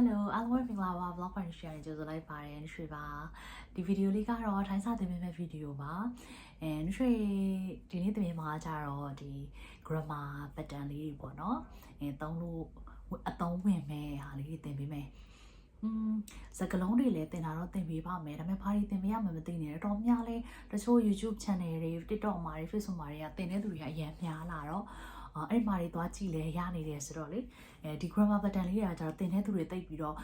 Hello အားလုံးပဲမင်္ဂလာပါ vlog ပိုင်း share ကြိုဆိုလိုက်ပါတယ်နှွှေပါဒီဗီဒီယိုလေးကတော့ထိုင်းစာသင်ပေးမဲ့ဗီဒီယိုပါအဲနှွှေဒီနေ့သင်ပေးမှာကြတော့ဒီ grammar pattern လေးတွေပေါ့နော်အဲသုံးလို့အသုံးဝင်မဲ့ဟာလေးတွေသင်ပေးမယ်อืมစကလုံးတွေလည်းသင်တာတော့သင်ပေးပါမယ်ဒါပေမဲ့ဘာတွေသင်ပေးရမှမသိနေတယ်တော်များလဲတချို့ YouTube channel တွေ TikTok မှာတွေ Facebook မှာတွေကသင်တဲ့သူတွေကအရင်များလာတော့ အဲ့မှာတွေသွားကြည့်လဲရနေတယ်ဆိုတော့လေအဲဒီ grammar pattern လေးတွေကကျတော့သင်တဲ့သူတွေတိတ်ပြီးတော့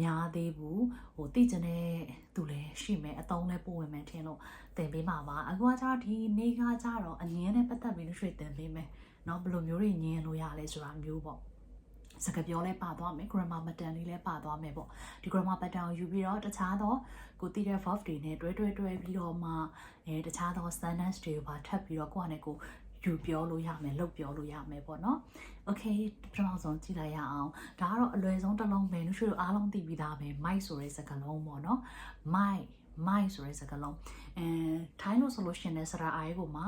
များသေးဘူးဟိုသိကျင်တဲ့သူလည်းရှိမယ်အတုံးလည်းပို့ဝင်မယ်ထင်လို့သင်ပေးမှာပါအခုကကျတော့ဒီနေ့ကကျတော့အငင်းနဲ့ပတ်သက်ပြီးလို့ရွှေ့သင်ပေးမယ်เนาะဘယ်လိုမျိုးတွေညင်းလို့ရလဲဆိုတာမျိုးပေါ့စကားပြောလဲပါသွားမယ် grammar pattern လေးလည်းပါသွားမယ်ပေါ့ဒီ grammar pattern ကိုယူပြီးတော့တခြားသောကိုတည်တဲ့ verb တွေနဲ့တွဲတွဲတွဲပြီးတော့မှအဲတခြားသော sentence တွေကိုပါထပ်ပြီးတော့ကိုယ့်အနေကို ယူပြောလို့ရမယ်လုပ်ပြောလို့ရမယ်ပေါ့နော်။ Okay ပထမဆုံးကြည့်လိုက်ရအောင်။ဒါကတော့အလွယ်ဆုံးတစ်လုံးပဲလူရှိတို့အားလုံးသိပြီးသားပဲ mic ဆိုတဲ့စကားလုံးပေါ့နော်။ mic mic ဆိုတဲ့စကားလုံးအဲထိုင်းလို့ဆိုလို့ရှင်တဲ့စရာအိုင်ကိုမှ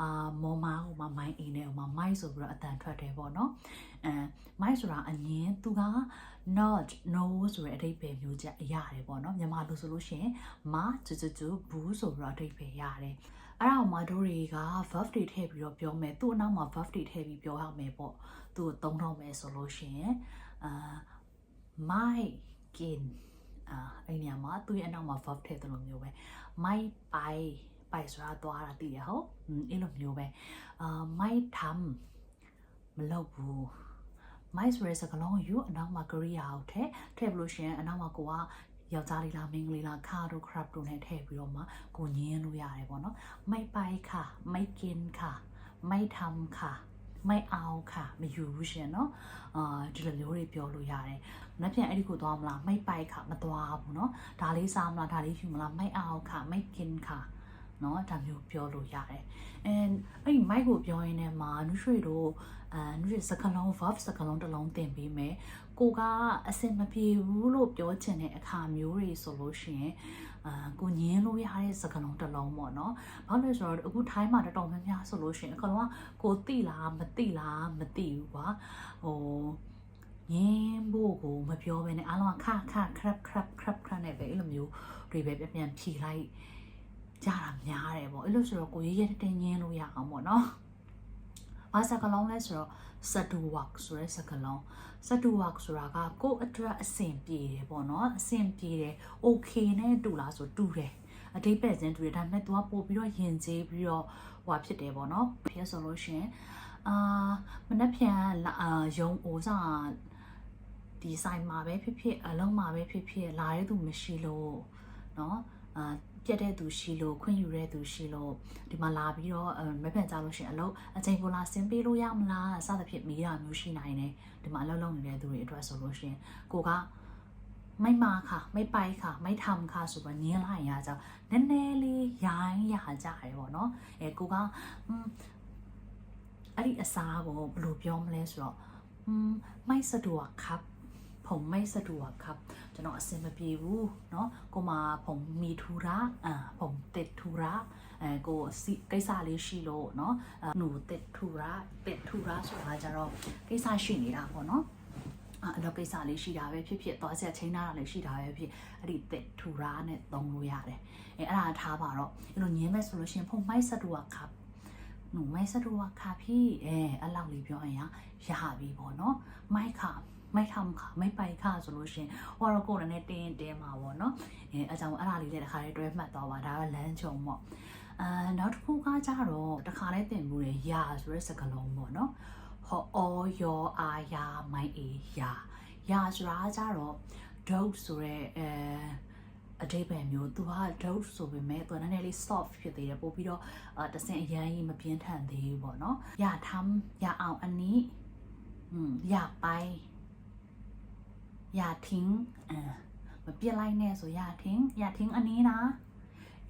အာမော်မာကိုမှ mic အင်းနဲ့ဟိုမှ mic ဆိုပြီးတော့အတန်ထွက်တယ်ပေါ့နော်။အဲ mic ဆိုတာအငင်းသူက not no ဆိုတဲ့အဓိပ္ပာယ်မျိုးချက်ရတယ်ပေါ့နော်မြန်မာလိုဆိုလို့ရှိရင်မကျွကျွကျွဘူးဆိုပြီးတော့အဓိပ္ပာယ်ရတယ် အဲ့ဒါမှတို့တွေက verb တွေထည့်ပြီးတော့ပြောမယ်သူ့အနောက်မှာ verb တွေထည့်ပြီးပြောရမယ်ပေါ့သူ့ကိုသုံးတော့မယ်ဆိုလို့ရှိရင်အာ my kin အာအဲ့ညမှာသူ့ရဲ့အနောက်မှာ verb ထည့်တယ်လို့မျိုးပဲ my pai pai ဆိုတာသွားတာတည်ရဟုတ်အဲ့လိုမျိုးပဲအာ my tham မလုပ်ဘူး my ဆိုတဲ့စကားလုံးကိုယူအနောက်မှာကရိယာကိုထည့်ထည့်လို့ရှိရင်အနောက်မှာကိုက ယောက်ျားလေးလားမိန်းကလေးလားခါတို့ crab တို့နဲ့ထည့်ပြီးတော့မှကိုညင်းလို့ရတယ်ပေါ့နော်ไม่ไปค่ะไม่กินค่ะไม่ทำค่ะไม่เอาค่ะမယူဘူးရှင်เนาะအာဒီလိုမျိုးတွေပြောလို့ရတယ်။နောက်ပြန်အဲ့ဒီကိုသွားမလားไม่ไปค่ะမသွားဘူးเนาะဒါလေးစားမလားဒါလေးယူမလားไม่เอาค่ะไม่กินค่ะ เนาะဒါမျိုးပြောလို့ရတယ်။ and အဲ့ဒီ mic ကိုပြောရင်းနဲ့မှာနုရွှေတို့အာနုရွှေစကလုံး verb စကလုံးတစ်လုံးသင်ပေးမယ်။ကိုကအစင်မပြေဘူးလို့ပြောချင်တဲ့အခါမျိုးတွေဆိုလို့ရှိရင်အာကိုညင်းလို့ရတဲ့စကလုံးတစ်လုံးပေါ့နော်။ဘာလို့လဲဆိုတော့အခုထိုင်းမှာတော်တော်များများဆိုလို့ရှိရင်အကောင်ကကိုတိလားမတိလားမတိဘူးကွာ။ဟိုညင်းဖို့ကိုမပြောဘဲနဲ့အားလုံးကခခ crap crap crap crap နဲ့ပဲအဲ့လိုမျိုးတွေပဲပြန်ပြန်ဖြီလိုက် ကြတာများတယ်ပေါ့အဲ့လိုဆိုတော့ကိုရရတဲ့ညင်းလို့ရအောင်ပေါ့နော်။ဘာစကလုံးလဲဆိုတော့ satu work ဆိုတဲ့စကားလုံး satu work ဆိုတာကကိုယ့်အတွက်အဆင်ပြေတယ်ပေါ့နော်အဆင်ပြေတယ် okay နဲ့တူလားဆိုတူတယ်အတိတ်ပဲချင်းတူတယ်ဒါပေမဲ့ तू ကပို့ပြီးတော့ယဉ်ကျေးပြီးတော့ဟွာဖြစ်တယ်ပေါ့နော်ဖြစ်ဆိုလို့ရှင်အာမနှက်ဖြန်အာယုံအိုစားဒီဆိုင်မှာပဲဖြစ်ဖြစ်အလုံးမှာပဲဖြစ်ဖြစ်လာတဲ့သူမရှိလို့เนาะအာ ပြတ်တဲ့သူရှိလို့ခွင့်ယူတဲ့သူရှိလို့ဒီမှာလာပြီးတော့မဖန်ကြလို့ရှင်အလုပ်အချိန်ကိုလာဆင်းပေးလို့ရမလားစသဖြင့်မိတာမျိုးရှိနိုင်တယ်ဒီမှာအလုပ်လုပ်နေတဲ့သူတွေအတွက်ဆိုလို့ရှင်ကိုကမိုက်မာခါမိုက်ပိုက်ခါမိုက်ထမ်ခါဆိုတော့ညင်းလိုက်ရကြနည်းနည်းလေးရိုင်းရကြရပေါ့နော်အဲကိုကအဲ့ဒီအစားကိုဘယ်လိုပြောမလဲဆိုတော့မိုက်စတူက cup ผมไม่สะดวกครับကျွန်တော်အဆင်မပြေဘူးเนาะကိုမผมมีธุระอ่าผมติดธุระအဲကိုကိစ္စလေးရှိလို့เนาะหนูติดธุระติดธุระဆိုတာကြတော့ကိစ္စရှိနေတာပေါ့เนาะအလုပ်ကိစ္စလေးရှိတာပဲဖြစ်ဖြစ်သွားဆက်ချင်းနာတာလည်းရှိတာပဲဖြစ်အဲ့ဒီတက်ထူရာနဲ့သုံးလို့ရတယ်အဲအဲ့ဒါထားပါတော့အဲ့လိုညင်းမဲ့ဆိုလို့ရှိရင်ဖုန်မိုက်ဆက်တူကခပ်หนูไม่สะดวกค่ะพี่เออအဲ့လောက်လေးပြောရင်ရပြီပေါ့เนาะမိုက်ခါ ไม่ทำค่ะไม่ไปค่ะဆိုလို့ရှင်ဟောတော့ကိုယ်လည်းတင်းတင်းမှာပေါ့နော်အဲအကြောင်းအဲ့ဒါလေးလည်းတစ်ခါလေးတွဲမှတ်သွားပါဒါကလမ်းချုံပေါ့အာနောက်တစ်ခုကကြတော့တစ်ခါလေးတင်မှုရရာဆိုတဲ့စကားလုံးပေါ့နော်ဟောအောယောအာယာမိုင်းအေယာရာဆိုတာကြတော့ dose ဆိုတဲ့အဲအတိပ္ပယ်မျိုးသူက dose ဆိုပေမဲ့သူကနည်းနည်းလေး soft ဖြစ်သေးတယ်ပို့ပြီးတော့အတဆင်အရန်ကြီးမပြင်းထန်သေးဘူးပေါ့နော်ရทำရအောင်အနည်းอืม อย่าทิ้งอ่าแบบเปียไลน์แน่สวยอย่าทิ้ง อย่าทิ้งอันนี้นะ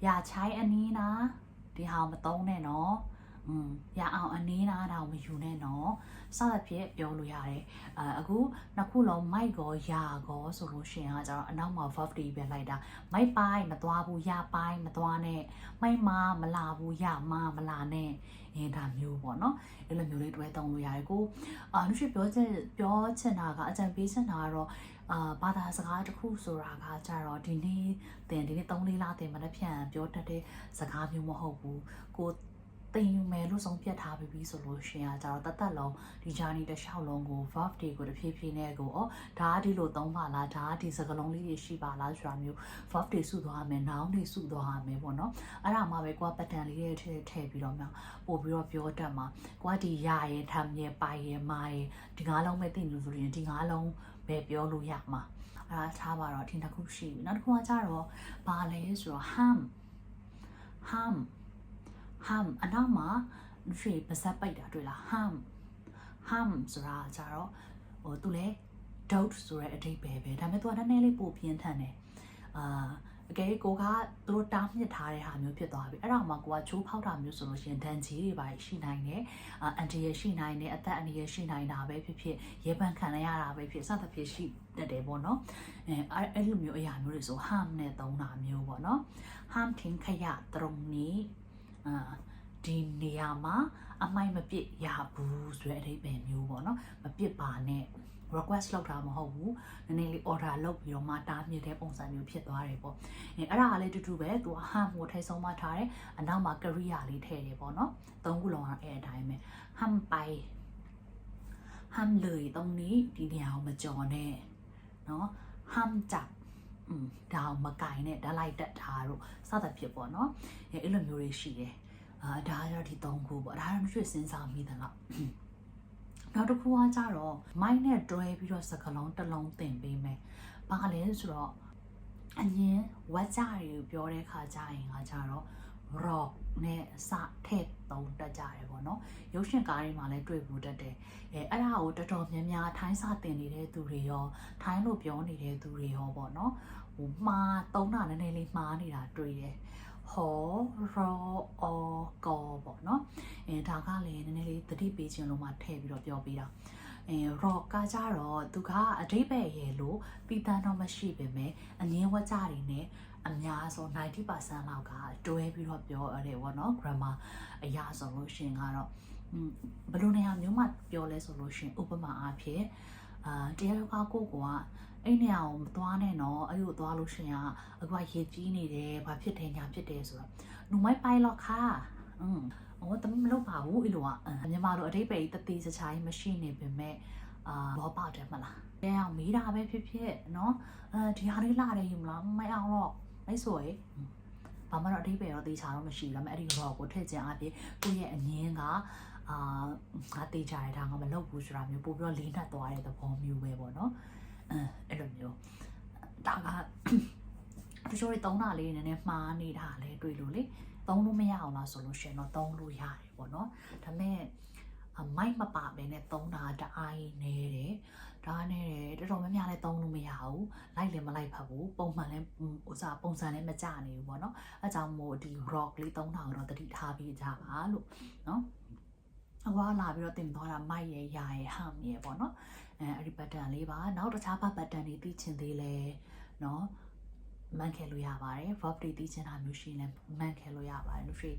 อย่าใช้อันนี้นะ ที่เฮามาต้องแน่เนาะ มရအောင်အနည်းနာတောင်မယူနဲ့နော်စသဖြင့်ပြောလို့ရတယ်အဲအခုနှစ်ခုလုံးမိုက်ကောယာကောဆိုလို့ရှိရင်ကကျတော့အနောက်မှာ verb တွေပဲလိုက်တာမိုက်ပိုင်းမသွားဘူးရပိုင်းမသွားနဲ့မိုက်မမလာဘူးရမမလာနဲ့အဲဒါမျိုးပေါ့နော်အဲ့လိုမျိုးလေးတွဲသုံးလို့ရတယ်ကိုအာလူရှိပြောချင်ပြောချင်တာကအကြံပေးချင်တာကတော့အာဘာသာစကားတစ်ခုဆိုတာကကြတော့ဒီနေ့တင်ဒီနေ့3လေးလားတင်မနေ့ဖြန်ပြောတတ်တဲ့စကားမျိုးမဟုတ်ဘူးကို တင်ယူမယ်လို့ဆုံးဖြတ်ထားပြီးဆိုလို့ရှိရင်ကျတော့တတ်တက်လုံးဒီ journey တစ်လျှောက်လုံးကို verb တွေကိုတစ်ဖြည်းဖြည်းနဲ့ကိုဩဒါကဒီလိုသုံးပါလားဒါကဒီစကားလုံးလေးတွေရှိပါလားဆိုတာမျိုး verb တွေစုသွားမယ် noun တွေစုသွားမယ်ပေါ့နော်အဲ့ဒါမှပဲကိုက pattern လေးတွေထည့်ထည့်ပြီးတော့မှပို့ပြီးတော့ပြောတတ်မှာကိုကဒီရရဲ့ထမ်းရဲ့ပိုင်ရဲ့မာရဲ့ဒီငါးလုံးပဲသိလို့ဆိုရင်ဒီငါးလုံးပဲပြောလို့ရမှာအဲ့ဒါထားပါတော့ဒီတစ်ခုရှိပြီနောက်တစ်ခုကကြတော့ဘာလဲဆိုတော့ ham ham ham အနောက်မှာရွှေပါဇက်ပိတ်တာတွေ့လား ham ham ဆိုတာကြတော့ဟိုသူလဲ doubt ဆိုတဲ့အဓိပ္ပာယ်ပဲဒါပေမဲ့သူကနည်းနည်းလေးပိုပြင်းထန်တယ်အာအကယ်ကိုကသူတို့တားမြစ်ထားတဲ့ဟာမျိုးဖြစ်သွားပြီအဲ့ဒါမှကိုကချိုးဖောက်တာမျိုးဆိုလို့ရှိရင်ဒဏ်ကြီးတွေပါရှိနိုင်တယ်အန်တီရရှိနိုင်တယ်အသက်အန္တရာယ်ရှိနိုင်တာပဲဖြစ်ဖြစ်ရေပန်ခံရတာပဲဖြစ်စသဖြင့်ရှိတတ်တယ်ပေါ့နော်အဲအဲ့လိုမျိုးအရာမျိုးတွေဆို harm နဲ့သုံးတာမျိုးပေါ့နော် harm ထင်ခရတရုံนี้ အာဒီနေရာမှာအမိုက်မပစ်ရဘူးဆိုတဲ့အဓိပ္ပာယ်မျိုးပေါ့နော်မပစ်ပါနဲ့ request လုပ်တာမဟုတ်ဘူးနည်းနည်းလေး order လုပ်ပြီးတော့မှတားမြစ်တဲ့ပုံစံမျိုးဖြစ်သွားတယ်ပေါ့အဲအဲ့ဒါကလည်းတူတူပဲသူက ham ကိုထိဆုံးမထားတယ်အနောက်မှာ career လေးထည့်တယ်ပေါ့နော်သုံးခုလုံးကအဲ့အတိုင်းပဲ ham ပိုင် ham လေตรงนี้ဒီနေရာကိုမကြော်နဲ့နော် ham จับอืม ဒါအောင်မကင်နဲ့ဓာတ်လိုက်တက်ထားတို့စသဖြင့်ပေါ့နော်အဲအဲ့လိုမျိုးတွေရှိတယ်အာဒါကတော့ဒီသုံးခုပေါ့ဒါကတော့မရှိစဉ်းစားမိသလားနောက်တစ်ခုကကြတော့မိုင်းနဲ့တွဲပြီးတော့စကလုံးတစ်လုံးတင်ပေးမယ်။ဘာလဲဆိုတော့အရင်ဝက်ကြတွေကိုပြောတဲ့ခါကျရင်ကကြတော့ rock နဲ့စထည့်သုံးတက်ကြတယ်ပေါ့နော်။ရုပ်ရှင်ကားတွေမှာလည်းတွေ့ဘူးတတ်တယ်။အဲအဲ့ဒါကိုတော်တော်များများထိုင်းစာတင်နေတဲ့သူတွေရောထိုင်းလို့ပြောနေတဲ့သူတွေရောပေါ့နော်။ဟိုမှားသုံးတာနည်းနည်းလေးမှားနေတာတွေ့တယ်။ဟောရောအောကောပေါ့နော်အဲဒါကလည်းနည်းနည်းလေးသတိပေးခြင်းလို့မှထည့်ပြီးတော့ပြောပေးတာ အဲ rock ကကြတော့သူကအဓိပ္ပာယ်ရဲ့လို့ပြီးတန်းတော့မရှိပေမဲ့အငင်းဝကြတွေနဲ့အများဆုံး90%လောက်ကတွဲပြီးတော့ပြောရတယ်ပေါ့နော် grammar အရာဆိုလို့ရှင်ကတော့ဘယ်လိုနေရာမျိုးမှပြောလဲဆိုလို့ရှင်ဥပမာအားဖြင့်အာတရားလောကကိုကအဲ့နေရာကိုမသွားနဲ့နော်အဲ့လိုသွားလို့ရှင်ကအခုကရေကြီးနေတယ်ဘာဖြစ်တယ်ညာဖြစ်တယ်ဆိုတော့หนูไม่ไปหรอกค่ะอืม ဟိုတမမလုပ်ပါဘူးအဲ့လိုကမြန်မာလိုအတိတ်ပဲတတိစချာကြီးမရှိနေပေမဲ့အာဘောပေါက်တယ်မလားအဲအောင်မေးတာပဲဖြစ်ဖြစ်နော်အဲဒီဟာလေးလာတယ်ယူမလားမအောင်တော့အဲ့ဆိုရင်ဘာမှတော့အတိတ်ပဲတော့တေချာတော့မရှိဘူးဒါပေမဲ့အဲ့ဒီတော့ကိုထည့်ခြင်းအပြင်ကိုယ့်ရဲ့အငင်းကအာငါတေချာရတာငါမလုပ်ဘူးဆိုတာမျိုးပို့ပြီးတော့လေးနက်သွားတဲ့သဘောမျိုးပဲပေါ့နော်အဲအဲ့လိုမျိုးဒါကတချို့တွေသုံးတာလေးနည်းနည်းမှားနေတာလဲတွေ့လို့လေ သုံးလို့မရအောင်လားဆိုလို့ရှင်တော့သုံးလို့ရတယ်ပေါ့နော်ဒါပေမဲ့အမိုက်မပါဘဲနဲ့သုံးတာတအားကြီးနေတယ်ဒါနဲ့တယ်တော်တော်များများလည်းသုံးလို့မရဘူးလိုက်လည်းမလိုက်ဖတ်ဘူးပုံမှန်လည်းဥစားပုံစံလည်းမကြနေဘူးပေါ့နော်အဲကြောင့်မို့ဒီ rock လေးသုံးတာကိုတော့တတိထားပြီးကြပါလို့နော်အဝါလာပြီးတော့တင်သွားတာမိုက်ရဲ့ရာရဲ့ဟမ်ရဲ့ပေါ့နော်အဲအဲ့ဒီ pattern လေးပါနောက်တခြားဘာ pattern တွေသိချင်သေးလဲနော် မှန်ခဲလို့ရပါတယ် verb တွေသိချင်တာမျိုးရှိရင်လည်းမှန်ခဲလို့ရပါတယ်လို့ရှိ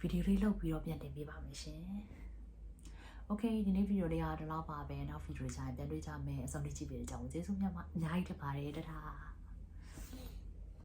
ဗီဒီယိုလေးလုပ်ပြီးတော့ပြန်တင်ပေးပါမယ်ရှင် Okay ဒီနေ့ဗီဒီယိုလေးကတော့ဒီလောက်ပါပဲနောက်ဗီဒီယိုကြရင်ပြန်တွေ့ကြမယ်အဆုံးထိကြည့်ပေးကြအောင်ကျေးဇူးများအများကြီးတင်ပါတယ်တထား